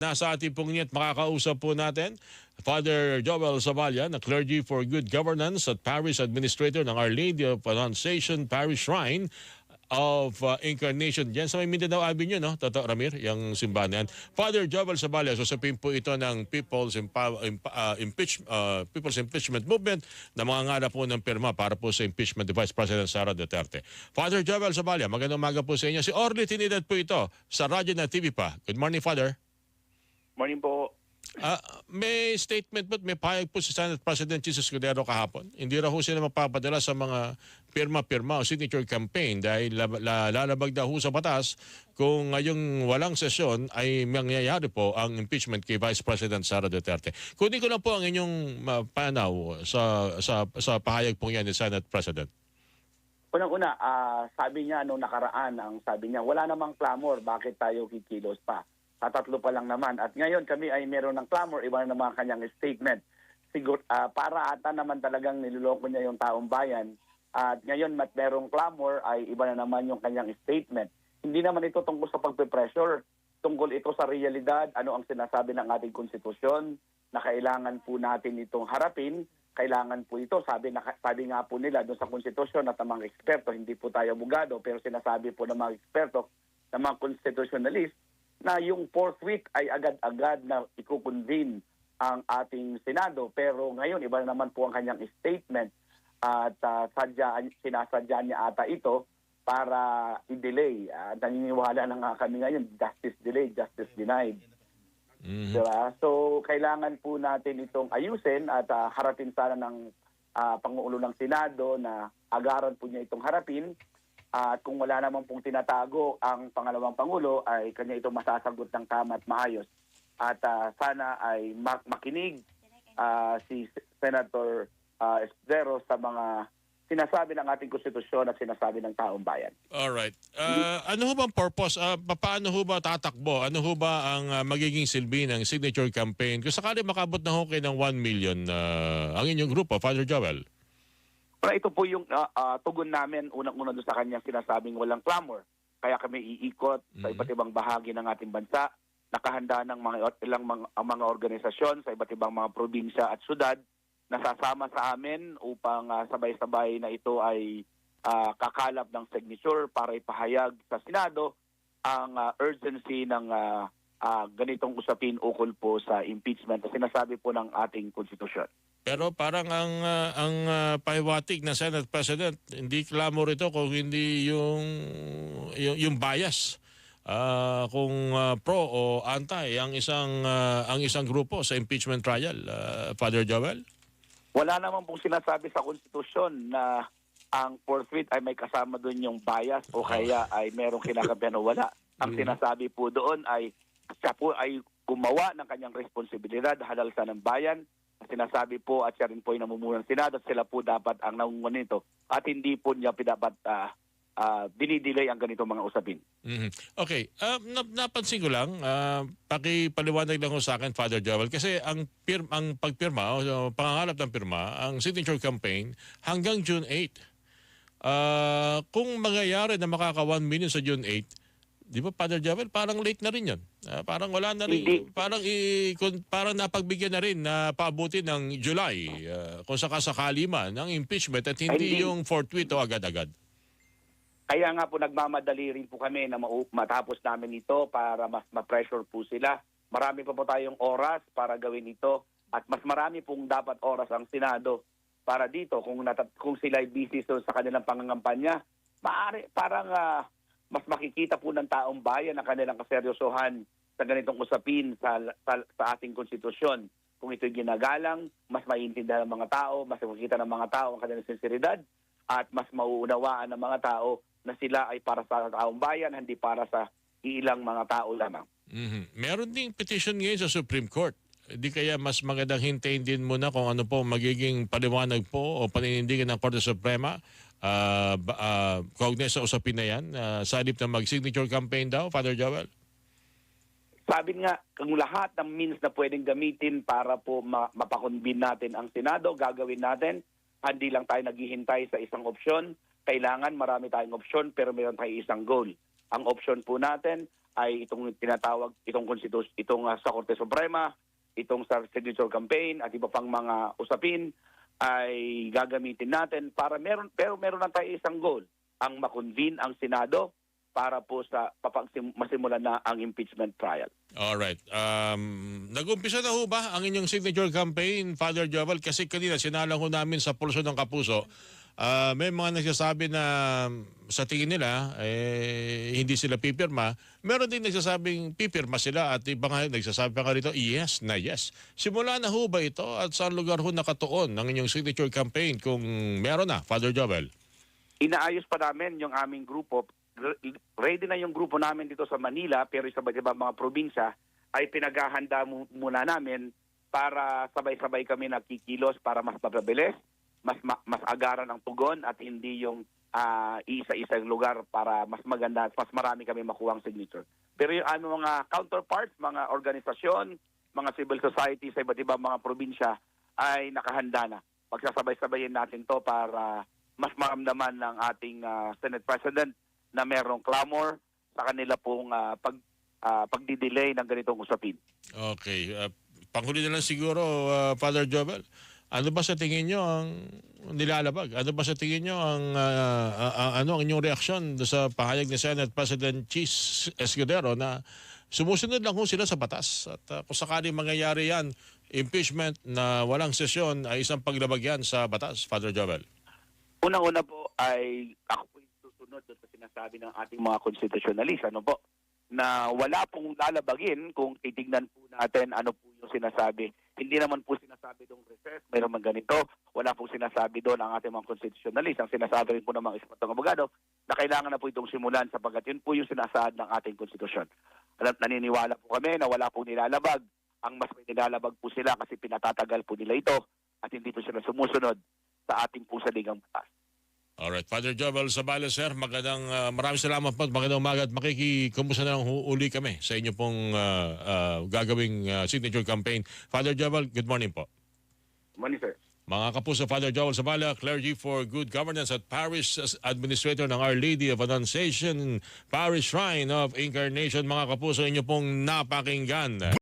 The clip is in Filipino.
Nasa ating pong at makakausap po natin Father Joel Zavalya na Clergy for Good Governance at Parish Administrator ng Our Lady of Annunciation Parish Shrine of uh, Incarnation. Diyan sa may Mindanao Avenue, no? Totoo, Ramir, yung simbahan yan. Father Joel Zavalya, susapin po ito ng People's, Impa- Impa- uh, Impeach- uh, People's Impeachment Movement na mga ngala po ng pirma para po sa impeachment ni Vice President Sara Duterte. Father Joel Zavalya, magandang umaga po sa inyo. Si Orly Tinidad po ito sa radyo na TV pa. Good morning, Father. Morning po. Ah, may statement po, may pahayag po si Senate President Jesus Cordero kahapon. Hindi raw ho sila mapapadala sa mga pirma-pirma o signature campaign dahil la- la- lalabag daw ho sa batas kung ngayong walang sesyon ay mangyayari po ang impeachment kay Vice President Sara Duterte. Kunin ko lang po ang inyong ah, panaw sa, sa, sa pahayag po yan ni Senate President. Unang-una, ah, sabi niya nung nakaraan, ang sabi niya, wala namang clamor, bakit tayo kikilos pa? Tatatlo pa lang naman. At ngayon kami ay meron ng clamor, iba na naman ang kanyang statement. Sigur, ah, para ata naman talagang niloloko niya yung taong bayan. At ngayon, mat merong clamor, ay iba na naman yung kanyang statement. Hindi naman ito tungkol sa pagpe-pressure. Tungkol ito sa realidad, ano ang sinasabi ng ating konstitusyon, na kailangan po natin itong harapin kailangan po ito. Sabi, na, sabi nga po nila doon sa konstitusyon at ng mga eksperto, hindi po tayo abogado, pero sinasabi po ng mga eksperto, ng mga constitutionalist, na yung fourth week ay agad-agad na ikukonvene ang ating Senado. Pero ngayon, iba na naman po ang kanyang statement at uh, sadya, sinasadya niya ata ito para i-delay. Uh, naniniwala na nga kami ngayon, justice delayed, justice denied. Mhm. Diba? So, kailangan po natin itong ayusin at ah, harapin sana ng ah, Pangulo ng Senado na agaran po niya itong harapin. At kung wala naman pong tinatago ang pangalawang Pangulo, ay kanya itong masasagot ng tama at maayos. At ah, sana ay mak- makinig ah, si Senator uh, Escudero sa mga sinasabi ng ating konstitusyon at sinasabi ng taong bayan. Alright. Uh, ano ho bang purpose? Uh, paano ho ba tatakbo? Ano ho ba ang uh, magiging silbi ng signature campaign? Kung sakali makabot na ho kayo ng 1 million uh, ang inyong grupo, Father Joel. Pero ito po yung ah, ah, tugon namin unang-una doon sa kanya sinasabing walang clamor. Kaya kami iikot sa Mhm. iba't ibang bahagi ng ating bansa. Nakahanda ng mga ilang mga, mga organisasyon sa iba't ibang mga probinsya at syudad nasasama sa amin upang ah, sabay-sabay na ito ay ah, kakalap ng signature para ipahayag sa Senado ang ah, urgency ng ah, ah, ganitong usapin ukol po sa impeachment na sinasabi po ng ating konstitusyon. Pero parang ang uh, ang uh, pahiwatig ng Senate President, hindi clamor ito kung hindi yung yung, yung bias. Ah, kung uh, pro o anti ang isang uh, ang isang grupo sa impeachment trial, uh, Father Joel. Wala naman pong sinasabi sa konstitusyon na ang week ay may kasama doon yung bias o kaya ay merong kinakabihan o wala. Ang Mhm. sinasabi po doon ay siya po ay gumawa ng kanyang responsibilidad, halal sa ng bayan. Sinasabi po at siya rin po ay namumuno ng Senado sila po dapat ang nangungunan nito at hindi po niya dapat uh, dinidelay ang ganitong mga usapin. Mhm. Okay, uh, nap- napansin ko lang, uh, pakipaliwanag lang ko sa akin, Father Joel, kasi ang, pir- ang pagpirma, o pangangalap ng pirma, ang signature campaign, hanggang June 8. Uh, kung mangyayari na makaka 1 million sa June 8, di ba, Father Joel, parang late na rin yun. Uh, parang wala na rin, Hindi. parang, i- parang napagbigyan na rin na paabutin ng July, uh, kung sakasakali man, ng impeachment at hindi Hindi. yung fortuito agad-agad. Kaya nga po nagmamadali rin po kami na matapos namin ito para mas ma-pressure po sila. Marami pa po tayong oras para gawin ito at mas marami pong dapat oras ang Senado para dito kung natat- kung sila busy so sa kanilang pangangampanya. Maaari parang ah, mas makikita po ng taong bayan ang kanilang kaseryosohan sa ganitong usapin sa, sa, sa ating konstitusyon. Kung ito'y ginagalang, mas maiintindihan ng mga tao, mas makikita ng mga tao ang kanilang sinseridad at mas mauunawaan ng mga tao na sila ay para sa taong bayan, hindi para sa ilang mga tao lamang. Mhm. Meron ding petition ngayon sa Supreme Court. Di kaya mas magandang hintayin din muna kung ano po magiging paliwanag po o paninindigan ng Korte Suprema uh, uh, kaugnay sa usapin na yan uh, sa halip na mag-signature campaign daw, Father Joel? Sabi nga, kung lahat ng means na pwedeng gamitin para po ma- mapakonbin natin ang Senado, gagawin natin. Hindi lang tayo naghihintay sa isang opsyon. Kailangan marami tayong opsyon pero meron tayong isang goal. Ang opsyon po natin ay itong tinatawag itong konstitus itong ah, sa Korte Suprema, itong sa signature campaign at iba pang mga usapin ay gagamitin natin para meron pero meron lang tayo isang goal, ang makonvene ang Senado para po sa masimulan na ang impeachment trial. Alright. Um, nag-umpisa na ho ba ang inyong signature campaign, Father Jovel? Kasi kanina sinalang ho namin sa pulso ng kapuso, ah, may mga nagsasabi na sa tingin nila, eh, hindi sila pipirma. Meron din nagsasabing pipirma sila at iba nga nagsasabi pa nga rito, yes na yes. Simula na ho ba ito at saan lugar ho nakatuon ang inyong signature campaign kung meron na, Father Jovel? Inaayos pa namin yung aming grupo. Re- Ready na yung grupo namin dito sa Manila pero sa ibang mga probinsya ay pinaghahanda mu- muna namin para sabay-sabay kami nagkikilos para mas mapabilis, mas ma- mas agaran ang tugon at hindi yung ah, isa-isang lugar para mas maganda at mas marami kami makuha ang signature. Pero yung ano mga counterparts, mga organisasyon, mga civil society sa iba't ibang mga probinsya ay nakahanda na. Pagsasabay-sabayin natin to para mas maramdaman ng ating ah, Senate President na merong clamor sa kanila pong ah, pag ah, pagdidelay ng ganitong usapin. Okay. Uh, panghuli na lang siguro, uh, Father Jovel. Ano ba sa tingin nyo ang nilalabag? Ano ba sa tingin nyo ang uh, uh, uh, ano ang inyong reaksyon sa pahayag ni Senate President Chis Escudero na sumusunod lang ho sila sa batas at uh, kung sakaling mangyayari yan, impeachment na walang sesyon ay isang paglabag yan sa batas, Father Jovel. Unang-una po ay ako po susunod sa sinasabi ng ating mga konstitusyonalist. Ano po? Na wala pong lalabagin kung titignan po natin ano po yung sinasabi. Hindi naman po sinasabi doon recess, mayroon man ganito. Wala pong sinasabi doon ang ating mga konstitusyonalist. Ang sinasabi rin po ng mga ekspertong abogado na kailangan na po itong simulan sapagkat yun po yung sinasaad ng ating konstitusyon. Alam, naniniwala po kami na wala pong nilalabag. Ang mas may nilalabag po sila kasi pinatatagal po nila ito at hindi po sila sumusunod sa ating po saligang batas. Alright, Father Jovel Sabala, sir, magandang, uh, maraming salamat po at magandang umaga at makikikumusta na lang uli kami sa inyo pong uh, uh, gagawing uh, signature campaign. Father Jovel, good morning po. Money, sir. Mga kapuso, Father Joel Sabala, Clergy for Good Governance at Parish Administrator ng Our Lady of Annunciation, Parish Shrine of Incarnation. Mga kapuso, inyo pong napakinggan.